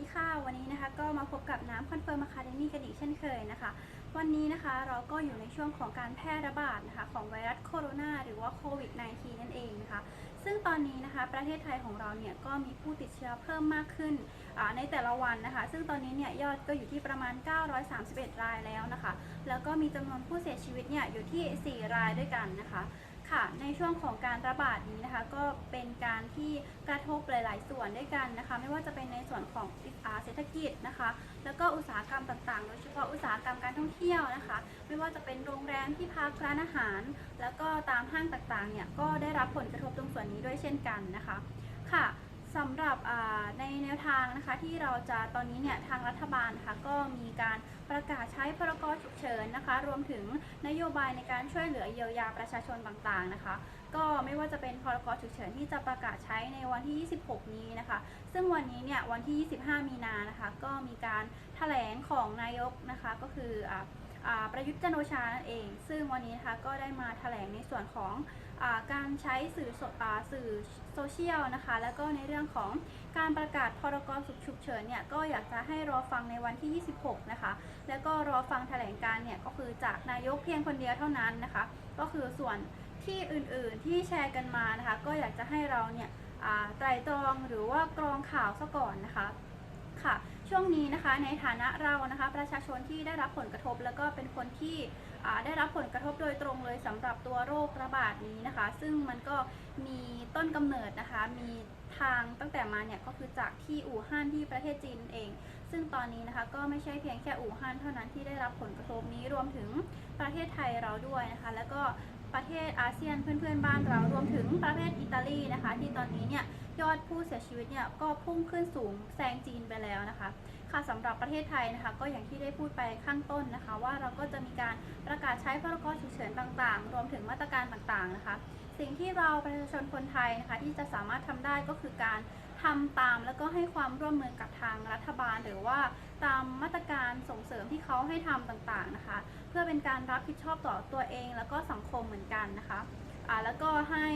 ดีค่ะ วันนี้นะคะก็มาพบกับน้ำคอนเฟิร์มอะคาเดมี่กันอีกเช่นเคยนะคะ วันนี้นะคะเราก็อยู่ในช่วงของการแพร่ระบาดนะคะของไวรัสโคโรนาหรือว่าโควิด -19 นั่นเองนะคะ ซึ่งตอนนี้นะคะประเทศไทยของเราเนี่ยก็มีผู้ติดเชื้อเพิ่มมากขึ้นในแต่ละวันนะคะ ซึ่งตอนนี้เนี่ยยอดก็อยู่ที่ประมาณ 931 รายแล้วนะคะ แล้วก็มีจำนวนผู้เสียชีวิตเนี่ยอยู่ที่ 4 รายด้วยกันนะคะ ค่ะ ในช่วงของการระบาดนี้นะคะ ก็เป็นการที่กระทบหลาย ๆ ส่วนด้วยกันนะคะ ไม่ว่าจะเป็นในส่วนของอ่าเศรษฐกิจนะคะ แล้วก็อุตสาหกรรมต่าง ๆ โดยเฉพาะอุตสาหกรรมการท่องเที่ยวนะคะ ไม่ว่าจะเป็นโรงแรมที่พักร้านอาหาร แล้วก็ตามห้างต่าง ๆ เนี่ยก็ได้รับผลกระทบตรงส่วนนี้ด้วยเช่นกันนะคะ ค่ะ สำหรับในแนวทางนะคะที่เราจะตอนนี้เนี่ยทางรัฐบาลนะคะก็มีการประกาศใช้พรกฉุกเฉินนะคะ รวมถึงนโยบายในการช่วยเหลือเยียวยาประชาชนต่างๆนะคะ ก็ไม่ว่าจะเป็นพรกฉุกเฉินที่จะประกาศใช้ในวันที่ 26 นี้นะคะ ซึ่งวันนี้เนี่ยวันที่ 25 มีนานะคะ ก็มีการแถลงของนายกนะคะก็คืออประยุทธ์จันโอชานั่นเอง ซึ่งวันนี้นะคะก็ได้มาแถลงในส่วนของ การใช้สื่อโซอ่าสื่อโซเชียลนะคะ แล้วก็ในเรื่องของการประกาศพรกฉุกเฉินเนี่ยก็อยากจะให้รอฟังในวันที่ 26 นะคะ แล้วก็รอฟังแถลงการเนี่ยก็คือจากนายกเพียงคนเดียวเท่านั้นนะคะ ก็คือส่วนที่อื่นๆที่แชร์กันมานะคะ ก็อยากจะให้เราเนี่ยไตรตรองหรือว่ากรองข่าวซะก่อนนะคะ นี้นะคะในฐานะเรานะคะประชาชนที่ได้รับผลกระทบ แล้วก็เป็นคนที่ได้รับผลกระทบโดยตรงเลยสำหรับตัวโรคระบาดนี้นะคะ ซึ่งมันก็มีต้นกำเนิดนะคะ มีทางตั้งแต่มาเนี่ยก็คือจากที่อู่ฮั่นที่ประเทศจีนเอง ซึ่งตอนนี้นะคะก็ไม่ใช่เพียงแค่อู่ฮั่นเท่านั้นที่ได้รับผลกระทบนี้รวมถึงประเทศไทยเราด้วยนะคะ แล้วก็ ประเทศอาเซียนเพื่อนๆบ้านเรารวมถึงประเทศอิตาลีนะคะ ที่ตอนนี้เนี่ยยอดผู้เสียชีวิตเนี่ยก็พุ่งขึ้นสูงแซงจีนไปแล้วนะคะ ค่ะสำหรับประเทศไทยนะคะ ก็อย่างที่ได้พูดไปข้างต้นนะคะ ว่าเราก็จะมีการประกาศใช้พรกฉุกเฉินต่างๆ รวมถึงมาตรการต่างๆนะคะ สิ่งที่เราประชาชนคนไทยนะคะที่จะสามารถทำได้ก็คือการ ทำตามแล้วก็ให้ความร่วมมือกับทางรัฐบาล หรือว่าตามมาตรการส่งเสริมที่เขาให้ทำต่างๆนะคะ เพื่อเป็นการรับผิดชอบต่อตัวเอง แล้วก็สังคมเหมือนกันนะคะอ่าแล้วก็ให้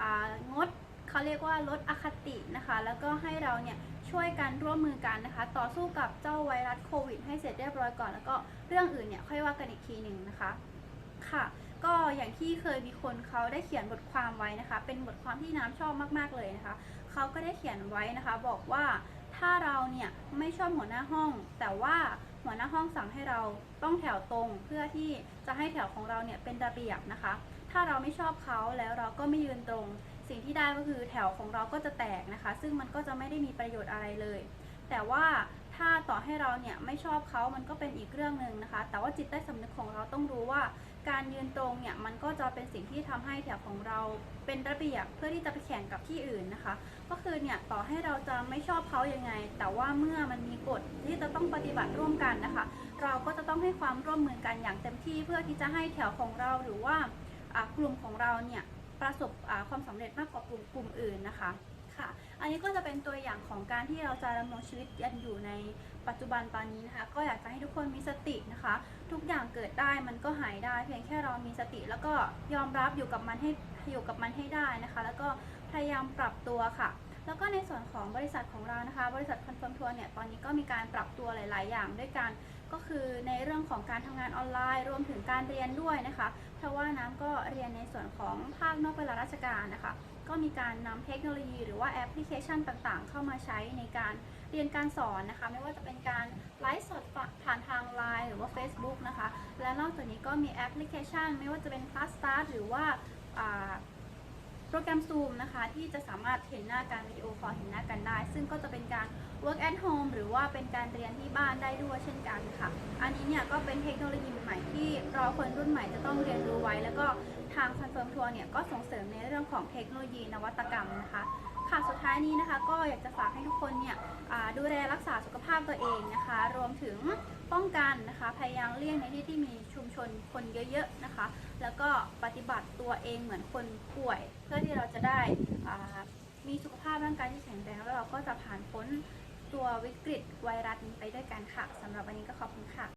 อ่างดเขาเรียกว่าลดอคตินะคะ แล้วก็ให้เราเนี่ยช่วยกันร่วมมือกันนะคะ ต่อสู้กับเจ้าไวรัสโควิด ให้เสร็จเรียบร้อยก่อน แล้วก็เรื่องอื่นเนี่ยค่อยว่ากันอีกทีหนึ่งนะคะค่ะ ก็อย่างที่เคยมีคนเขาได้เขียนบทความไว้นะคะ เป็นบทความที่น้ำชอบมากๆเลยนะคะเขาก็ได้เขียนไว้นะคะ บอกว่าถ้าเราเนี่ยไม่ชอบหัวหน้าห้อง แต่ว่าหัวหน้าห้องสั่งให้เราต้องแถวตรง เพื่อที่จะให้แถวของเราเนี่ยเป็นระเบียบนะคะ ถ้าเราไม่ชอบเขาแล้วเราก็ไม่ยืนตรง สิ่งที่ได้ก็คือแถวของเราก็จะแตกนะคะ ซึ่งมันก็จะไม่ได้มีประโยชน์อะไรเลย แต่ว่าถ้าต่อให้เราเนี่ยไม่ชอบเขามันก็เป็นอีกเรื่องหนึ่งนะคะ แต่ว่าจิตใต้สำนึกของเราต้องรู้ว่า การยืนตรงเนี่ยมันก็จะเป็นสิ่งที่ทำให้แถวของเราเป็นระเบียบเพื่อที่จะไปแข่งกับที่อื่นนะคะ ก็คือเนี่ยต่อให้เราจะไม่ชอบเขายังไง แต่ว่าเมื่อมันมีกฎที่จะต้องปฏิบัติร่วมกันนะคะ เราก็จะต้องให้ความร่วมมือกันอย่างเต็มที่เพื่อที่จะให้แถวของเราหรือว่ากลุ่มของเราเนี่ยประสบความสำเร็จมากกว่ากลุ่มกลุ่มอื่นนะคะ ค่ะ อันนี้ก็จะเป็นตัวอย่างของการที่เราจะดำรงชีวิตกันอยู่ในปัจจุบันตอนนี้นะคะ ก็อยากจะให้ทุกคนมีสตินะคะ ทุกอย่างเกิดได้มันก็หายได้ เพียงแค่เรามีสติ แล้วก็ยอมรับอยู่กับมันให้อยู่กับมันให้ได้นะคะ แล้วก็พยายามปรับตัวค่ะ แล้วก็ในส่วนของบริษัทของเรานะคะ บริษัทคอนเฟิร์มทัวร์เนี่ยตอนนี้ก็มีการปรับตัวหลาย ๆ อย่างด้วยกัน ก็คือในเรื่องของการทำงานออนไลน์รวมถึงการเรียนด้วยนะคะ เพราะว่าน้ำก็เรียนในส่วนของภาคนอกเวลาราชการนะคะ ก็มีการนำเทคโนโลยี หรือว่าแอปพลิเคชันต่างๆ เข้ามาใช้ในการเรียนการสอนนะคะ ไม่ว่าจะเป็นการไลฟ์สดผ่านทางไลน์หรือว่า Facebook นะคะ และนอกจากนี้ก็มีแอปพลิเคชัน ไม่ว่าจะเป็น Class Start หรือว่า โปรแกรม Zoom นะคะที่จะสามารถเห็นหน้าการวิดีโอคอลเห็นหน้ากันได้ ซึ่งก็จะเป็นการ work at home หรือว่าเป็นการเรียนที่บ้านได้ด้วยเช่นกันค่ะ อันนี้เนี่ยก็เป็นเทคโนโลยีใหม่ที่เราคนรุ่นใหม่จะต้องเรียนรู้ไว้ แล้วก็ทางคอนเฟิร์มทัวร์เนี่ยก็ส่งเสริมในเรื่องของเทคโนโลยีนวัตกรรมนะคะค่ะสุดท้ายนี้นะคะ ก็อยากจะฝากให้ทุกคนเนี่ยดูแลรักษาสุขภาพตัวเองนะคะ รวมถึงป้องกันนะคะ พยายามเลี่ยงในที่ที่มีชุมชนคนเยอะๆนะคะ แล้วก็ปฏิบัติตัวเองเหมือนคนป่วยเพื่อที่เราจะได้อ่ามีสุขภาพร่างกายที่แข็งแรงแล้วเราก็จะผ่านพ้นตัววิกฤตไวรัสนี้ไปด้วยกันค่ะสำหรับวันนี้ก็ขอบคุณค่ะ